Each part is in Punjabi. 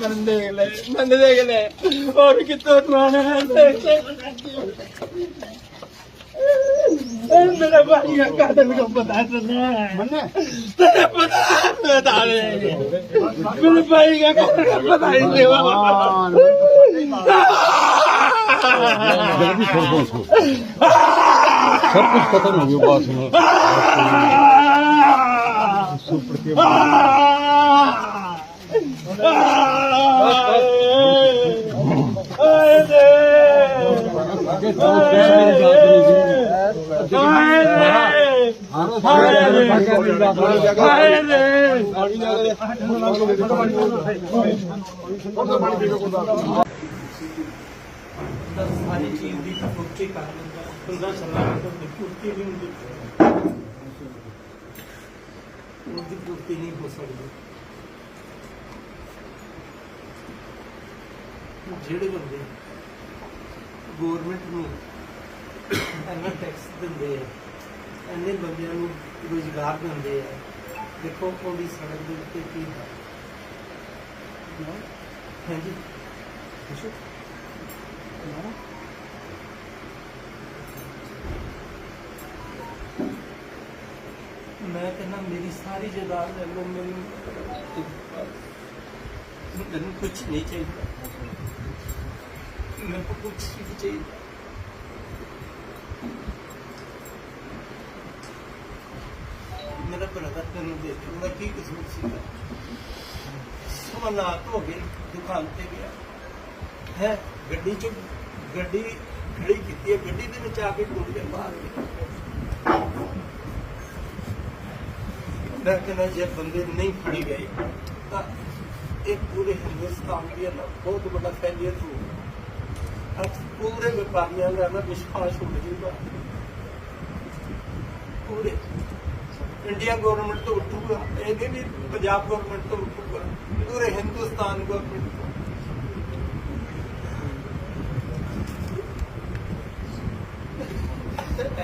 నన్ను దిగలే నన్ను దిగలే ఓడికి सब कुछ खत्म हो गया बात सुनो ਸਾਰੀ ਚੀਜ਼ ਦੀ ਪੁਸ਼ਟੀ ਕਰ ਦਿੰਦਾ ਬੰਦਾ ਸਲਾਹ ਤੋਂ ਪੁਸ਼ਟੀ ਨਹੀਂ ਹੁੰਦੀ ਉਹਦੀ ਪੁਸ਼ਟੀ ਨਹੀਂ ਹੋ ਸਕਦੀ ਜਿਹੜੇ ਬੰਦੇ ਗਵਰਨਮੈਂਟ ਨੂੰ ਇੰਨਾ ਟੈਕਸ ਦਿੰਦੇ ਆ, ਇੰਨੇ ਬੰਦਿਆਂ ਨੂੰ ਰੋਜ਼ਗਾਰ ਦਿੰਦੇ ਆ, ਦੇਖੋ ਉਹਦੀ ਸੜਕ ਦੇ ਉੱਤੇ ਕੀ ਹੈ। ਹਾਂਜੀ। ਪੁੱਛੋ। ਮੈਂ ਕਹਿੰਦਾ ਮੇਰੀ ਸਾਰੀ ਜਾਇਦਾਦ ਲੈ ਲਓ, ਮੈਨੂੰ ਤੈਨੂੰ ਕੁਝ ਨਹੀਂ ਚਾਹੀਦਾ। ਮੈਨੂੰ ਕੁਝ ਨਹੀਂ ਚਾਹੀਦਾ ਮੇਰਾ ਬ੍ਰਦਰ ਤੈਨੂੰ ਦੇਖ ਉਹਦਾ ਕੀ ਕਸੂਰ ਸੀ? ਸਮਾਨਾ ਧੋ ਕੇ ਦੁਕਾਨ ਤੇ ਗਿਆ। ਹੈ, ਗੱਡੀ ਚ ਗੱਡੀ ਖੜੀ ਕੀਤੀ ਹੈ, ਗੱਡੀ ਦੇ ਵਿੱਚ ਆ ਕੇ ਟੁੱਟ ਗਿਆ, ਬਾਹਰ ਮੈਂ ਕਹਿੰਦਾ, ਜੇ ਬੰਦੇ ਨਹੀਂ ਫੜੇ ਗਏ, ਤਾਂ ਇਹ ਪੂਰੇ ਹਿੰਦੁਸਤਾਨ ਦੀ ਨਾ ਬਹੁਤ ਵੱਡਾ ਫੈਲਿਅਰ ਹੋਊਗਾ ਅੱਜ ਪੂਰੇ ਵਪਾਰੀਆਂ ਦਾ ਨਾ ਵਿਸ਼ਵਾਸ ਉੱਡ ਜੂਗਾ ਪੂਰੇ ਇੰਡੀਆ ਗਵਰਨਮੈਂਟ ਤੋਂ ਉੱਠੂਗਾ ਇਹ ਨਹੀਂ ਵੀ ਪੰਜਾਬ ਗਵਰਨਮੈਂਟ ਤੋਂ ਉੱਠੂਗਾ, ਪੂਰੇ ਹਿੰਦੁਸਤਾਨ ਗਵਰਨਮੈਂਟ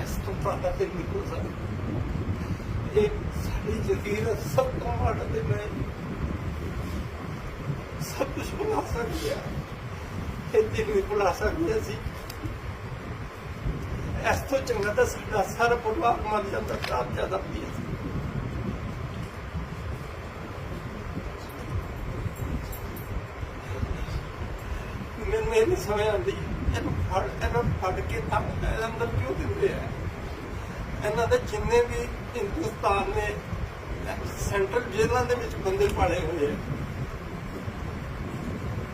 ਇਸ ਤੋਂ ਪਤਾ ਤੇ ਨਹੀਂ ਹੋ ਸਕਦਾ। ਇਹ ਸਾਡੀ ਜ਼ਖੀਰਤ ਸਭ ਤੋਂ ਵੱਡਾ ਤੇ ਮੈਂ ਸਭ ਕੁਝ ਬੁਲਾ ਸਕਦੇ ਆ ਇਹ ਦਿਨ ਵੀ ਬੁਲਾ ਸਕਦੇ ਸੀ ਇਸ ਤੋਂ ਚੰਗਾ ਤਾਂ ਸਾਡਾ ਸਾਰਾ ਪਰਿਵਾਰ ਮਰ ਜਾਂਦਾ ਤਾਂ ਜ਼ਿਆਦਾ ਪਲੀਜ਼ ਮੈਨੂੰ ਇਹ ਨਹੀਂ ਸਮਝ ਆਉਂਦੀ, ਇਹਨੂੰ ਫੜ ਇਹਨੂੰ ਫੜ ਕੇ ਤਾਂ ਇਹਦੇ ਅੰਦਰ ਕਿਉਂ ਦਿੰਦੇ ਆ? ਇਹਨਾਂ ਦੇ ਜਿੰਨੇ ਵੀ ਹਿੰਦੁਸਤਾਨ ਨੇ ਸੈਂਟਰਲ ਜੇਲ੍ਹਾਂ ਦੇ ਵਿੱਚ ਬੰਦੇ ਪਾਲੇ ਹੋਏ ਆ।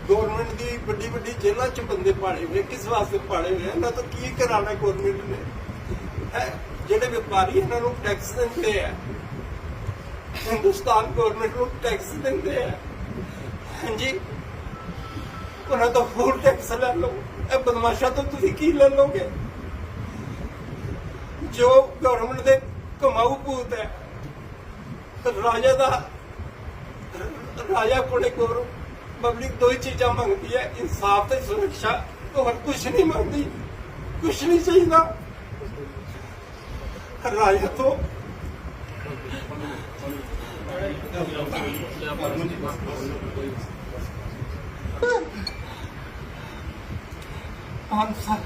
ਗਵਰਨਮੈਂਟ ਦੀ ਵੱਡੀ ਵੱਡੀ ਜੇਲ੍ਹਾਂ 'ਚ ਬੰਦੇ ਪਾੜੇ ਹੋਏ, ਕਿਸ ਵਾਸਤੇ ਪਾੜੇ ਹੋਏ? ਇਹਨਾਂ ਤੋਂ ਕੀ ਕਰਾਣਾ ਗਵਰਨਮੈਂਟ ਨੇ? ਜਿਹੜੇ ਵਪਾਰੀ ਇਹਨਾਂ ਨੂੰ ਟੈਕਸ ਦਿੰਦੇ ਆ, ਹਿੰਦੁਸਤਾਨ ਗਵਰਨਮੈਂਟ ਨੂੰ ਟੈਕਸ ਦਿੰਦੇ ਆ। ਹਾਂਜੀ? ਉਹਨਾਂ ਤੋਂ ਹੋਰ ਟੈਕਸ ਲੈ ਲਓ। ਇਹ ਬਦਮਾਸ਼ਾਂ ਤੋਂ ਤੁਸੀਂ ਕੀ ਲੈ ਲਓਗੇ? ਜੋ ਗਵਰਨਮੈਂਟ ਦੇ ਕਮਾਊ ਭੂਤ ਹੈ, ਰਾਜਾ ਦਾ, ਰਾਜਾ ਕੋਲੇ ਕੋਲ ਪਬਲਿਕ ਦੋ ਹੀ ਚੀਜ਼ਾਂ ਮੰਗਦੀ ਹੈ, ਇਨਸਾਫ ਤੇ ਸੁਰੱਖਿਆ। ਹੋਰ ਕੁਝ ਨਹੀਂ ਮੰਗਦੀ। ਕੁਝ ਨਹੀਂ ਚਾਹੀਦਾ। ਰਾਜਾ ਤੋਂ ਪੰਜ ਸੱਤ,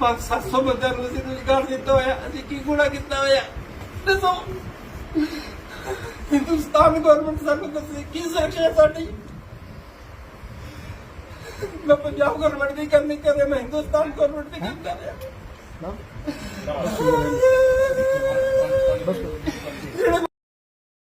ਪੰਜ ਸੌ ਬੰਦਿਆਂ ਨੂੰ ਅਸੀਂ ਰੁਜ਼ਗਾਰ ਦਿੱਤਾ ਹੋਇਆ। ਅਸੀਂ ਕੀ ਗੁਣਾ ਕੀਤਾ ਹੋਇਆ? ਦੱਸੋ। ਹਿੰਦੁਸਤਾਨ ਗਵਰਨਮੈਂਟ ਸਾਨੂੰ ਦੱਸੇ ਕੀ ਸੁਰੱਖਿਆ ਸਾਡੀ? ਮੈਂ ਪੰਜਾਬ ਗਵਰਨਮੈਂਟ ਦੀ ਕੰਮ ਨਹੀਂ ਕਰ ਰਿਹਾ ਮੈਂ ਹਿੰਦੁਸਤਾਨ ਗਵਰਨਮੈਂਟ ਦੀ ਕੰਮ ਕਰ ਰਿਹਾ। ਬਸ